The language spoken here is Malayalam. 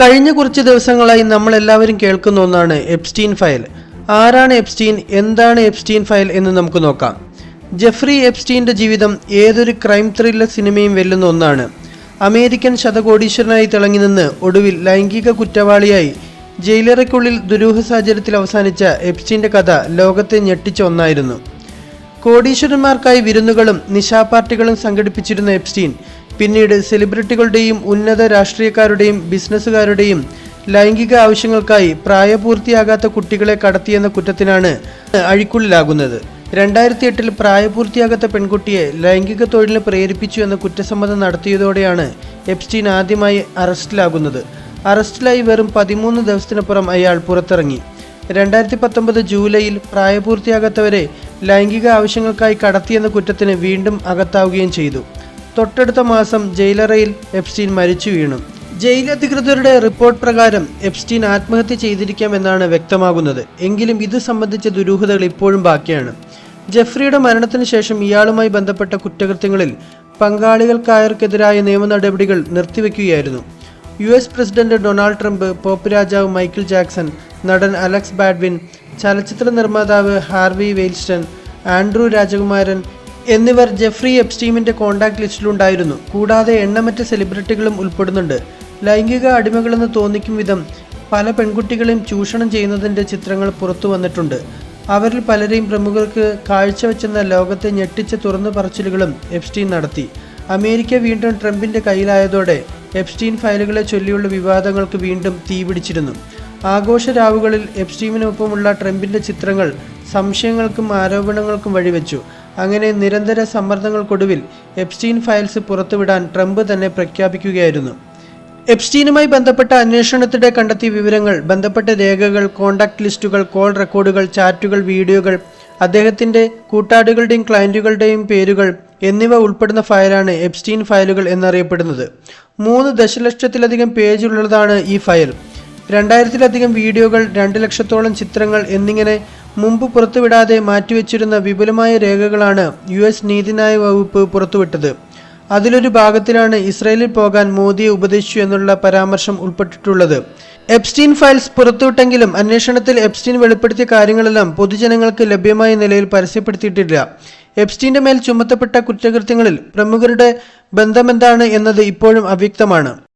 കഴിഞ്ഞ കുറച്ച് ദിവസങ്ങളായി നമ്മൾ എല്ലാവരും കേൾക്കുന്ന ഒന്നാണ് എപ്സ്റ്റീൻ ഫയൽ. ആരാണ് എപ്സ്റ്റീൻ? എന്താണ് എപ്സ്റ്റീൻ ഫയൽ എന്ന് നമുക്ക് നോക്കാം. ജെഫ്രി എപ്സ്റ്റീന്റെ ജീവിതം ഏതൊരു ക്രൈം ത്രില്ലർ സിനിമയും വെല്ലുന്ന ഒന്നാണ്. അമേരിക്കൻ ശതകോടീശ്വരനായി തിളങ്ങി നിന്ന് ഒടുവിൽ ലൈംഗിക കുറ്റവാളിയായി ജയിലറയ്ക്കുള്ളിൽ ദുരൂഹ സാഹചര്യത്തിൽ അവസാനിച്ച എപ്സ്റ്റീന്റെ കഥ ലോകത്തെ ഞെട്ടിച്ച ഒന്നായിരുന്നു. കോടീശ്വരന്മാർക്കായി വിരുന്നുകളും നിശാപാർട്ടികളും സംഘടിപ്പിച്ചിരുന്ന എപ്സ്റ്റീൻ പിന്നീട് സെലിബ്രിറ്റികളുടെയും ഉന്നത രാഷ്ട്രീയക്കാരുടെയും ബിസിനസ്സുകാരുടെയും ലൈംഗിക ആവശ്യങ്ങൾക്കായി പ്രായപൂർത്തിയാകാത്ത കുട്ടികളെ കടത്തിയെന്ന കുറ്റത്തിനാണ് അഴിക്കുള്ളിലാകുന്നത്. രണ്ടായിരത്തി എട്ടിൽ പ്രായപൂർത്തിയാകാത്ത പെൺകുട്ടിയെ ലൈംഗിക തൊഴിലിന് പ്രേരിപ്പിച്ചു എന്ന കുറ്റസമ്മതം നടത്തിയതോടെയാണ് എപ്സ്റ്റീൻ ആദ്യമായി അറസ്റ്റിലാകുന്നത്. അറസ്റ്റിലായി വെറും പതിമൂന്ന് ദിവസത്തിനപ്പുറം അയാൾ പുറത്തിറങ്ങി. രണ്ടായിരത്തി പത്തൊമ്പത് ജൂലൈയിൽ പ്രായപൂർത്തിയാകാത്തവരെ ലൈംഗിക ആവശ്യങ്ങൾക്കായി കടത്തിയെന്ന കുറ്റത്തിന് വീണ്ടും അകത്താവുകയും ചെയ്തു. തൊട്ടടുത്ത മാസം ജയിലറയിൽ എപ്സ്റ്റീൻ മരിച്ചു വീണു. ജയിൽ അധികൃതരുടെ റിപ്പോർട്ട് പ്രകാരം എപ്സ്റ്റീൻ ആത്മഹത്യ ചെയ്തിരിക്കാമെന്നാണ് വ്യക്തമാകുന്നത്. എങ്കിലും ഇത് സംബന്ധിച്ച ദുരൂഹതകൾ ഇപ്പോഴും ബാക്കിയാണ്. ജെഫ്രിയുടെ മരണത്തിന് ശേഷം ഇയാളുമായി ബന്ധപ്പെട്ട കുറ്റകൃത്യങ്ങളിൽ പങ്കാളികൾക്കായർക്കെതിരായ നിയമ നടപടികൾ നിർത്തിവെക്കുകയായിരുന്നു. U S president Donald Trump pop രാജാവ് മൈക്കിൾ ജാക്സൺ നടൻ അലക്സ് ബാഡ്വിൻ ചലച്ചിത്ര നിർമ്മാതാവ് ഹാർവി വെയിൽസ്റ്റൺ ആൻഡ്രൂ രാജകുമാരൻ എന്നിവർ ജെഫ്രി എപ്സ്റ്റീമിന്റെ കോണ്ടാക്ട് ലിസ്റ്റിലുണ്ടായിരുന്നു. കൂടാതെ എണ്ണമറ്റ സെലിബ്രിറ്റികളും ഉൾപ്പെടുന്നുണ്ട്. ലൈംഗിക അടിമകളെന്ന് തോന്നിക്കും വിധം പല പെൺകുട്ടികളെയും ചൂഷണം ചെയ്യുന്നതിന്റെ ചിത്രങ്ങൾ പുറത്തു വന്നിട്ടുണ്ട്. അവരിൽ പലരെയും പ്രമുഖർക്ക് കാഴ്ചവെച്ചെന്ന ലോകത്തെ ഞെട്ടിച്ച തുറന്നു പറച്ചിലുകളും എപ്സ്റ്റീൻ നടത്തി. അമേരിക്ക വീണ്ടും ട്രംപിന്റെ കയ്യിലായതോടെ എപ്സ്റ്റീൻ ഫയലുകളെ ചൊല്ലിയുള്ള വിവാദങ്ങൾക്ക് വീണ്ടും തീപിടിച്ചിരുന്നു. ആഘോഷ രാവുകളിൽ എപ്സ്റ്റീമിനൊപ്പമുള്ള ട്രംപിന്റെ ചിത്രങ്ങൾ സംശയങ്ങൾക്കും ആരോപണങ്ങൾക്കും വഴിവെച്ചു. അങ്ങനെ നിരന്തര സമ്മർദ്ദങ്ങൾക്കൊടുവിൽ എപ്സ്റ്റീൻ ഫയൽസ് പുറത്തുവിടാൻ ട്രംപ് തന്നെ പ്രഖ്യാപിക്കുകയായിരുന്നു. എപ്സ്റ്റീനുമായി ബന്ധപ്പെട്ട അന്വേഷണത്തിടെ കണ്ടെത്തിയ വിവരങ്ങൾ ബന്ധപ്പെട്ട രേഖകൾ കോണ്ടാക്ട് ലിസ്റ്റുകൾ കോൾ റെക്കോർഡുകൾ ചാറ്റുകൾ വീഡിയോകൾ അദ്ദേഹത്തിന്റെ കൂട്ടാളികളുടെയും ക്ലയന്റുകളുടെയും പേരുകൾ എന്നിവ ഉൾപ്പെടുന്ന ഫയലാണ് എപ്സ്റ്റീൻ ഫയലുകൾ എന്നറിയപ്പെടുന്നത്. മൂന്ന് ദശലക്ഷത്തിലധികം പേജുള്ളതാണ് ഈ ഫയൽ. രണ്ടായിരത്തിലധികം വീഡിയോകൾ രണ്ട് ലക്ഷത്തോളം ചിത്രങ്ങൾ എന്നിങ്ങനെ മുമ്പ് പുറത്തുവിടാതെ മാറ്റിവെച്ചിരുന്ന വിപുലമായ രേഖകളാണ് യു എസ് നീതിന്യായ വകുപ്പ് പുറത്തുവിട്ടത്. അതിലൊരു ഭാഗത്തിലാണ് ഇസ്രയേലിൽ പോകാൻ മോദിയെ ഉപദേശിച്ചു എന്നുള്ള പരാമർശം ഉൾപ്പെട്ടിട്ടുള്ളത്. എപ്സ്റ്റീൻ ഫയൽസ് പുറത്തുവിട്ടെങ്കിലും അന്വേഷണത്തിൽ എപ്സ്റ്റീൻ വെളിപ്പെടുത്തിയ കാര്യങ്ങളെല്ലാം പൊതുജനങ്ങൾക്ക് ലഭ്യമായ നിലയിൽ പരസ്യപ്പെടുത്തിയിട്ടില്ല. എപ്സ്റ്റീന്റെ മേൽ ചുമത്തപ്പെട്ട കുറ്റകൃത്യങ്ങളിൽ പ്രമുഖരുടെ ബന്ധമെന്താണ് എന്നത് ഇപ്പോഴും അവ്യക്തമാണ്.